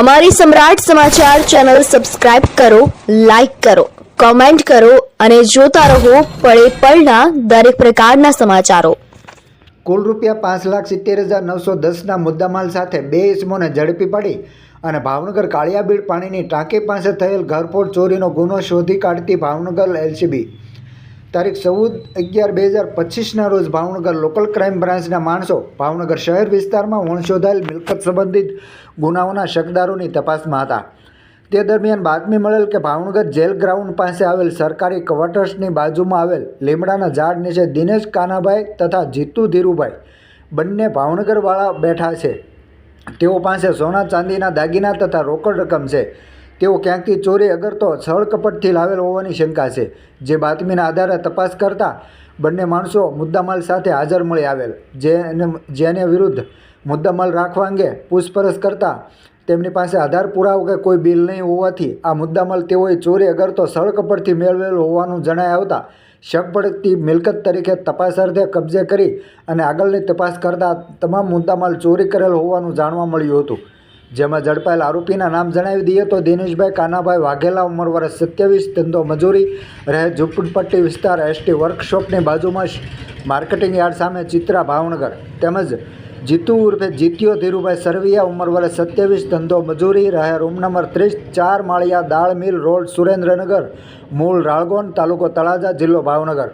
અમારી Samrat Samachar channel subscribe કરો, like કરો, કોમેન્ટ કરો અને જોતા રહો પળે પળના દરેક પ્રકારના સમાચારો. કુલ રૂપિયા પાંચ લાખ સિત્તેર હજાર નવસો દસના મુદ્દામાલ સાથે બે ઇસમોને ઝડપી પડી અને ભાવનગર કાળિયાબીડ પાણીની ટાંકી પાસે થયેલ ઘરફોડ ચોરીનો ગુનો શોધી કાઢતી ભાવનગર એલસીબી તારીખ ચૌદ અગિયાર બે હજાર પચીસના રોજ ભાવનગર લોકલ ક્રાઇમ બ્રાન્ચના માણસો ભાવનગર શહેર વિસ્તારમાં વણશોધાયેલ મિલકત સંબંધિત ગુનાઓના શકદારોની તપાસમાં હતા. તે દરમિયાન બાતમી મળેલ કે ભાવનગર જેલ ગ્રાઉન્ડ પાસે આવેલ સરકારી ક્વાર્ટર્સની બાજુમાં આવેલ લીમડાના ઝાડ નીચે દિનેશ કાનાભાઈ તથા જીતુ ધીરુભાઈ બંને ભાવનગરવાળા બેઠા છે. તેઓ પાસે સોના ચાંદીના દાગીના તથા રોકડ રકમ છે. તેઓ ક્યાંકથી ચોરી અગર તો છળ કપટથી લાવેલ હોવાની શંકા છે. જે બાતમીના આધારે તપાસ કરતા બંને માણસો મુદ્દામાલ સાથે હાજર મળી આવેલ. જેને જેને વિરુદ્ધ મુદ્દામાલ રાખવા અંગે પૂછપરછ કરતા તેમની પાસે આધાર પુરાવો કે કોઈ બિલ નહીં હોવાથી આ મુદ્દામાલ તેઓએ ચોરી અગરતો સળ કપટથી મેળવેલો હોવાનું જણાય આવતા શક પડતી મિલકત તરીકે તપાસ અર્થે કબજે કરી અને આગળની તપાસ કરતા તમામ મુદ્દામાલ ચોરી કરેલ હોવાનું જાણવા મળ્યું હતું. જેમાં ઝડપાયેલ આરોપીના નામ જણાવી દઈએ તો દિનેશભાઈ કાનાભાઈ વાઘેલા ઉંમર વર્ષ સત્યાવીસ, ધંધો મજૂરી રહે ઝુંપડપટ્ટી વિસ્તાર એસટી વર્કશોપની બાજુમાં માર્કેટિંગ યાર્ડ સામે ચિત્રા ભાવનગર. તેમજ જીતુ ઉર્ફે જીત્યો ધીરુભાઈ સરવિયા ઉંમર વર્ષ સત્યાવીસ, ધંધો મજૂરી, રહે રૂમ નંબર ત્રીસ, ચાર માળિયા દાળ મિલ રોડ, સુરેન્દ્રનગર, મૂળ રાળગોન તાલુકો તળાજા, જિલ્લો ભાવનગર.